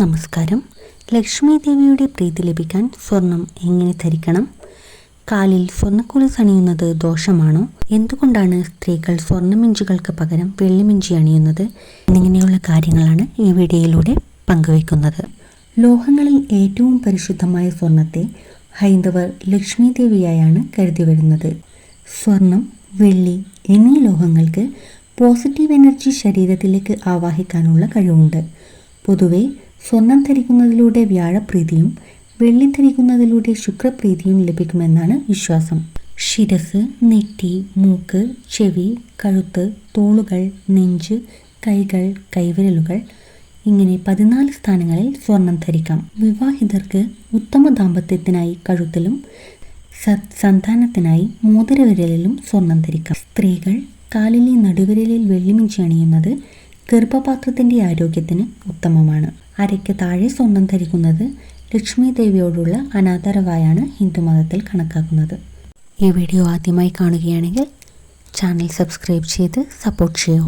നമസ്കാരം. ലക്ഷ്മി ദേവിയുടെ പ്രീതി ലഭിക്കാൻ സ്വർണം എങ്ങനെ ധരിക്കണം? കാലിൽ സ്വർണക്കുളി അണിയുന്നത് ദോഷമാണോ? എന്തുകൊണ്ടാണ് സ്ത്രീകൾ സ്വർണമിഞ്ചുകൾക്ക് പകരം വെള്ളിമിഞ്ചി അണിയുന്നത്? എന്നിങ്ങനെയുള്ള കാര്യങ്ങളാണ് ഈ വീഡിയോയിലൂടെ പങ്കുവയ്ക്കുന്നത്. ലോഹങ്ങളിൽ ഏറ്റവും പരിശുദ്ധമായ സ്വർണത്തെ ഹൈന്ദവർ ലക്ഷ്മി ദേവിയായാണ് കരുതി വരുന്നത് സ്വർണം വെള്ളി എന്നീ ലോഹങ്ങൾക്ക് പോസിറ്റീവ് എനർജി ശരീരത്തിലേക്ക് ആവാഹിക്കാനുള്ള കഴിവുണ്ട്. പൊതുവെ സ്വർണം ധരിക്കുന്നതിലൂടെ വ്യാഴപ്രീതിയും വെള്ളി ധരിക്കുന്നതിലൂടെ ശുക്രപ്രീതിയും ലഭിക്കുമെന്നാണ് വിശ്വാസം. ശിരസ് നെറ്റി മൂക്ക് ചെവി കഴുത്ത് തോളുകൾ നെഞ്ച് കൈകൾ കൈവിരലുകൾ ഇങ്ങനെ പതിനാല് സ്ഥാനങ്ങളിൽ സ്വർണം ധരിക്കാം. വിവാഹിതർക്ക് ഉത്തമ ദാമ്പത്യത്തിനായി കഴുത്തിലും സന്താനത്തിനായി മോതിരവിരലിലും സ്വർണം ധരിക്കാം. സ്ത്രീകൾ കാലിലെ നടുവിരലിൽ വെള്ളിമിഞ്ചി അണിയുന്നത് ഗർഭപാത്രത്തിന്റെ ആരോഗ്യത്തിന് ഉത്തമമാണ്. അരയ്ക്ക് താഴെ സ്വർണം ധരിക്കുന്നത് ലക്ഷ്മി ദേവിയോടുള്ള അനാദരവായാണ് ഹിന്ദുമതത്തിൽ കണക്കാക്കുന്നത്. ഈ വീഡിയോ ആദ്യമായി കാണുകയാണെങ്കിൽ ചാനൽ സബ്സ്ക്രൈബ് ചെയ്ത് സപ്പോർട്ട് ചെയ്യൂ.